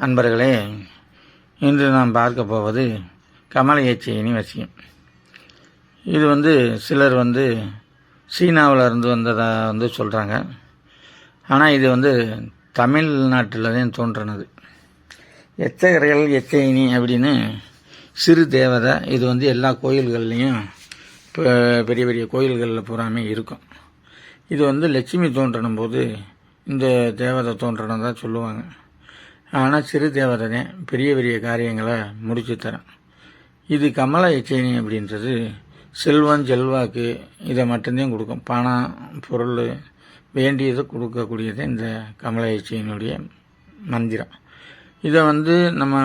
அன்பர்களே இன்று நாம் பார்க்க போவது கமல கமலையச்சியினி வசியம் இது வந்து சிலர் வந்து சீனாவில் இருந்து வந்ததாக வந்து சொல்கிறாங்க ஆனால் இது வந்து தமிழ்நாட்டில் தான் தோன்றினது எச்சகரைகள் எச்சயினி அப்படின்னு சிறு தேவதை இது வந்து எல்லா கோயில்கள்லேயும் இப்போ பெரிய பெரிய கோயில்களில் பூராமே இருக்கும். இது வந்து லட்சுமி தோன்றணும் போது இந்த தேவதை தோன்றணும் சொல்லுவாங்க. ஆனால் சிறு தேவதை பெரிய பெரிய காரியங்களை முடிச்சு தரேன். இது கமல எச்சேனி அப்படின்றது செல்வம் செல்வாக்கு இதை மட்டும்தான் கொடுக்கும். பணம் பொருள் வேண்டியதை கொடுக்கக்கூடியது இந்த கமல இச்சையினுடைய மந்திரம். இதை வந்து நம்ம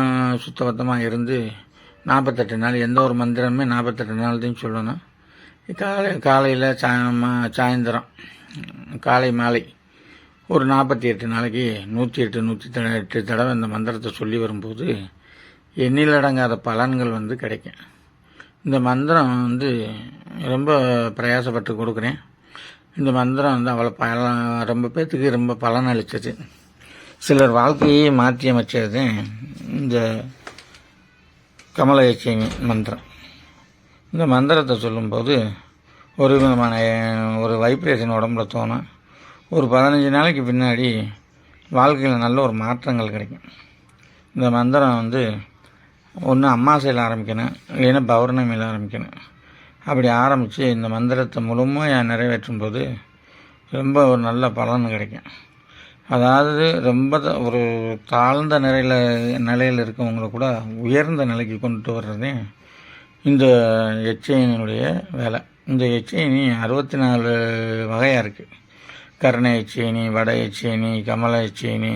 சுத்தபத்தமாக இருந்து நாற்பத்தெட்டு நாள் எந்த ஒரு மந்திரமே நாற்பத்தெட்டு நாள் தான் சொல்லணும். காலை காலையில் சாயமா சாயந்தரம் காலை மாலை. ஒரு நாற்பத்தி எட்டு நாளைக்கு நூற்றி எட்டு நூற்றி எட்டு தடவை இந்த மந்திரத்தை சொல்லி வரும்போது எண்ணிலடங்காத பலன்கள் வந்து கிடைக்கும். இந்த மந்திரம் வந்து ரொம்ப பிரயாசப்பட்டு கொடுக்குறேன். இந்த மந்திரம் வந்து அவ்வளோ பலன் ரொம்ப பேர்த்துக்கு ரொம்ப பலன் அளித்தது சிலர் வாழ்க்கையே மாற்றி அமைச்சது இந்த கமலயட்சுமி மந்திரம். இந்த மந்திரத்தை சொல்லும்போது ஒரு விதமான ஒரு வைப்ரேஷன் உடம்புல தோணும். ஒரு பதினஞ்சு நாளைக்கு பின்னாடி வாழ்க்கையில் நல்ல ஒரு மாற்றங்கள் கிடைக்கும். இந்த மந்திரம் வந்து ஒன்று அம்மாசையில் ஆரம்பிக்கணும் இல்லைன்னா பௌர்ணமியில் ஆரம்பிக்கணும். அப்படி ஆரம்பித்து இந்த மந்திரத்தை முழுமையாக நிறைவேற்றும் போது ரொம்ப ஒரு நல்ல பலன் கிடைக்கும். அதாவது ரொம்ப ஒரு தாழ்ந்த நிலையில் நிலையில் இருக்கவங்களை கூட உயர்ந்த நிலைக்கு கொண்டு வர்றதே இந்த எச்சையினுடைய வேலை. இந்த எச்சையினி அறுபத்தி நாலு வகையாக இருக்குது கருணை எச்சேனி வட எச்சேனி கமல எச்சேனி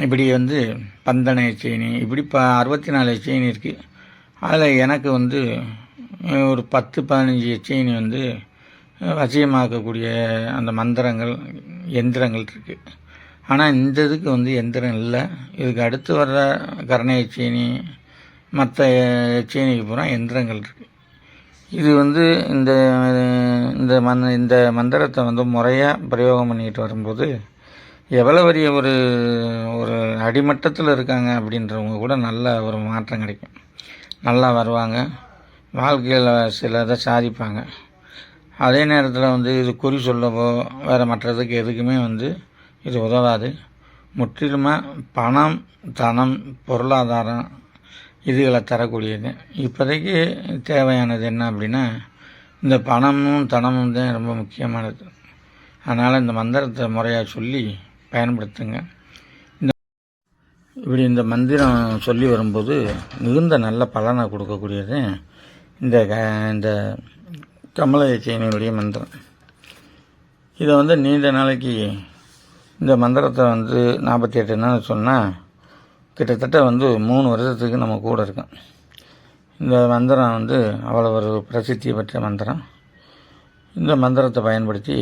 இப்படி வந்து பந்தன எச்சேனி இப்படி ப அறுபத்தி நாலு எச்சேனி இருக்குது அதில் எனக்கு வந்து ஒரு பத்து பதினஞ்சு எச்சேனி வந்து வசியமாக்கக்கூடிய அந்த மந்திரங்கள் எந்திரங்கள் இருக்குது ஆனால் இந்த இதுக்கு வந்து எந்திரம் இல்லை. இதுக்கு அடுத்து வர்ற கருணை எச்சேனி மற்ற எச்சேனிக்கு பூரா எந்திரங்கள் இருக்குது இது வந்து இந்த இந்த மந் இந்த மந்திரத்தை வந்து முறையாக பிரயோகம் பண்ணிக்கிட்டு வரும்போது எவ்வளோ பெரிய ஒரு ஒரு அடிமட்டத்தில் இருக்காங்க அப்படின்றவங்க கூட நல்ல ஒரு மாற்றம் கிடைக்கும். நல்லா வருவாங்க. வாழ்க்கையில் சிலதை சாதிப்பாங்க. அதே நேரத்தில் வந்து இது குறி சொல்லவோ வேறு மற்றதுக்கு எதுக்குமே வந்து இது உதவாது. முற்றிலுமாக பணம் தனம் பொருளாதாரம் இதுகளை தரக்கூடியது. இப்போதைக்கு தேவையானது என்ன அப்படின்னா இந்த பணமும் தனமும் தான் ரொம்ப முக்கியமானது. அதனால் இந்த மந்திரத்தை முறையாக சொல்லி பயன்படுத்துங்க. இந்த இப்படி இந்த மந்திரம் சொல்லி வரும்போது மிகுந்த நல்ல பலனை கொடுக்கக்கூடியது இந்த க- இந்த கமல கமலயச்சேனியுடைய மந்திரம். இதை வந்து நீண்ட நாளைக்கு இந்த மந்திரத்தை வந்து நாற்பத்தி எட்டு நாள் சொன்னால் கிட்டத்தட்ட வந்து மூணு வருஷத்துக்கு நம்ம கூட இருக்கோம். இந்த மந்திரம் வந்து அவ்வளோ ஒரு பிரசித்தி பெற்ற மந்திரம். இந்த மந்திரத்தை பயன்படுத்தி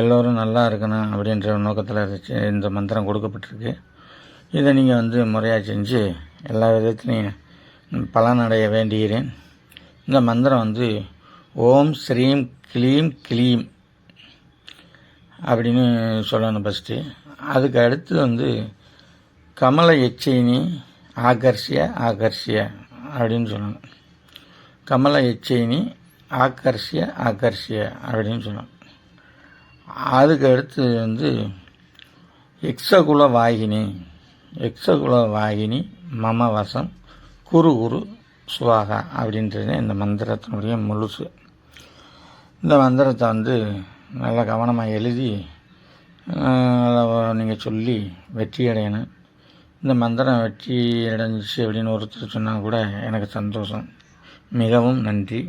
எல்லோரும் நல்லா இருக்கணும் அப்படின்ற நோக்கத்தில் இந்த மந்திரம் கொடுக்கப்பட்டிருக்கு. இதை நீங்கள் வந்து முறையாக செஞ்சு எல்லா விதத்துலையும் பலனடைய வேண்டுகிறேன். இந்த மந்திரம் வந்து ஓம் ஸ்ரீம் கிளீம் கிளீம் அப்படின்னு சொல்லணும் ஃபஸ்ட்டு அதுக்கு அடுத்து வந்து கமல எச்சைனி ஆகர்ஷிய ஆகர்ஷிய அப்படின்னு சொல்லணும் கமல எச்சைனி ஆகர்ஷிய ஆகர்ஷிய அப்படின்னு சொல்லணும் அதுக்கு அடுத்து வந்து எக்ஸகுல வாகினி எக்ஸகுல வாகினி மம வசம் குரு குரு சுவாகா அப்படின்றது இந்த மந்திரத்தினுடைய முழுசு. இந்த மந்திரத்தை வந்து நல்லா கவனமாக எழுதி நீங்கள் சொல்லி வெற்றி அடையணும் இந்த மந்திரம் வெற்றி அடைஞ்சிச்சு அப்படின்னு ஒருத்தர் சொன்னால் கூட எனக்கு சந்தோஷம். மிகவும் நன்றி.